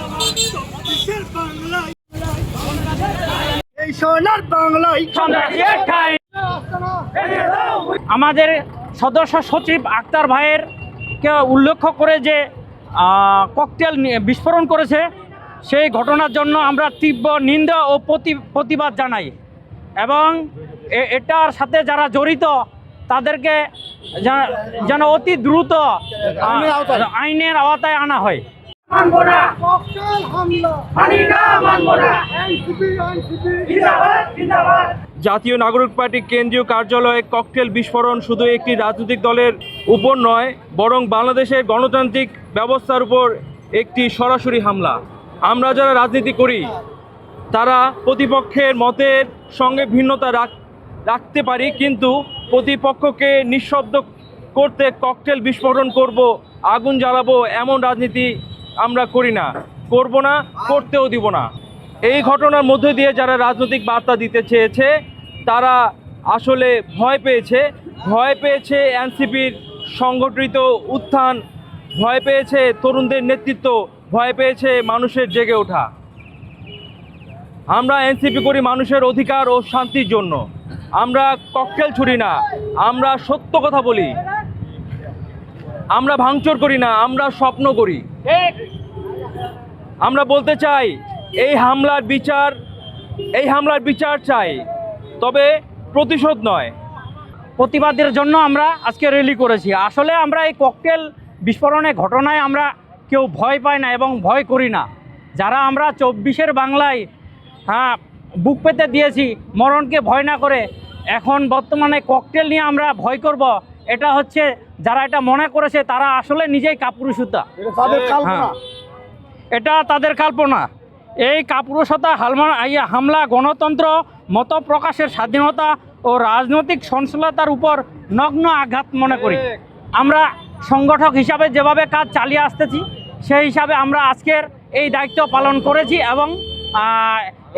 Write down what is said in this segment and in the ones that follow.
চব্বিশের বাংলায় এই সোনার বাংলায় আমাদের সদস্য সচিব আক্তার ভাইয়ের কে উল্লেখ করে যে ককটেল বিস্ফোরণ করেছে সেই ঘটনার জন্য আমরা তীব্র নিন্দা ও প্রতি- প্রতিবাদ জানাই। এবং এ- এটার সাথে যারা জড়িত তাদেরকে যেন অতি দ্রুত আইনের আওতায় আনা হয়। ককটেল হামলা। এনসিপি এনসিপি জাতীয় নাগরিক পার্টি কেন্দ্রীয় কার্যালয়ে ককটেল বিস্ফোরণ শুধু একটি রাজনৈতিক দলের উপর নয় বরং বাংলাদেশের গণতান্ত্রিক ব্যবস্থার উপর একটি সরাসরি হামলা। আমরা যারা রাজনীতি করি তারা প্রতিপক্ষের মতের সঙ্গে ভিন্নতা রাখ রাখতে পারি কিন্তু প্রতিপক্ষকে নিঃশব্দ করতে ককটেল বিস্ফোরণ করব আগুন জ্বালাবো এমন রাজনীতি আমরা করি না। করব না, করতেও দিব না। এই ঘটনার মধ্যে দিয়ে যারা রাজনৈতিক বার্তা দিতে চেয়েছে, তারা আসলে ভয় পেয়েছে। ভয় পেয়েছে এনসিপির সংগঠিত উত্থান, ভয় পেয়েছে তরুণদের নেতৃত্ব, ভয় পেয়েছে মানুষের জেগে ওঠা। আমরা এনসিপি করি মানুষের অধিকার ও শান্তির জন্য। আমরা ককটেল ছুরি না, আমরা সত্য কথা বলি। আমরা ভাঙচুর করি না আমরা স্বপ্ন করি। আমরা বলতে চাই এই হামলার বিচার এই হামলার বিচার চাই তবে প্রতিশোধ নয়। প্রতিবাদের জন্য আমরা আজকে র্যালি করেছি। আসলে আমরা এই ককটেল বিস্ফোরণের ঘটনায় আমরা কেউ ভয় পাই না এবং ভয় করি না। যারা আমরা চব্বিশের বাংলায় হ্যাঁ বুক পেতে দিয়েছি মরণকে ভয় না করে এখন বর্তমানে ককটেল নিয়ে আমরা ভয় করব। এটা হচ্ছে যারা এটা মনে করেছে তারা আসলে নিজেই কাপুরুষতা। হ্যাঁ। এটা তাদের কল্পনা। এই কাপুরুষতা হালমা ইয়া হামলা গণতন্ত্র মত প্রকাশের স্বাধীনতা ও রাজনৈতিক সঞ্চলতার উপর নগ্ন আঘাত মনে করি। আমরা সংগঠক হিসাবে যেভাবে কাজ চালিয়ে আসতেছি সেই হিসাবে আমরা আজকের এই দায়িত্ব পালন করেছি এবং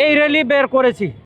এই র্যালি বের করেছি।